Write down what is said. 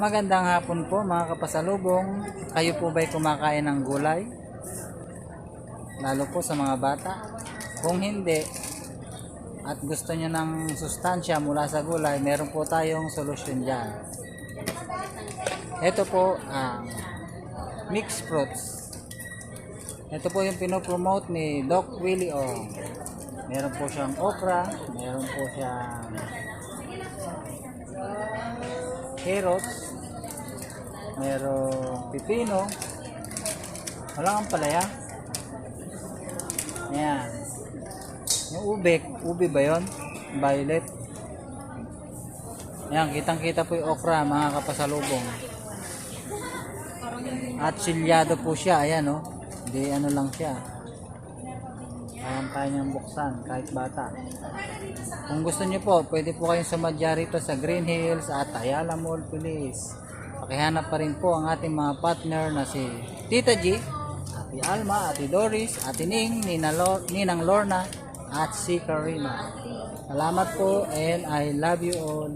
Magandang hapon po mga kapasalubong. Kayo po ba'y kumakain ng gulay? Lalo po sa mga bata. Kung hindi, at gusto nyo ng sustansya mula sa gulay, meron po tayong solusyon dyan. Ito po ang mixed fruits. Ito po yung pinopromote ni Doc Willie Ong. Meron po siyang okra, meron po siyang carrots, merong pipino, wala kang palaya. Ayan. Yung ube, ube ba yun? Violet. Ayan, kitang-kita po yung okra, mga kapasalubong. At silyado po siya, ayan oh. Hindi ano lang siya. Kayang kaya niyang buksan, kahit bata. Kung gusto niyo po, pwede po kayong sumadya rito sa Green Hills at Ayala Mall, please. Pakihanap pa rin po ang ating mga partner na si Tita G, Ate Alma, Ate Doris, Ate Ning, Nina Lo- Ninang Lorna, at si Karina. Salamat po and I love you all.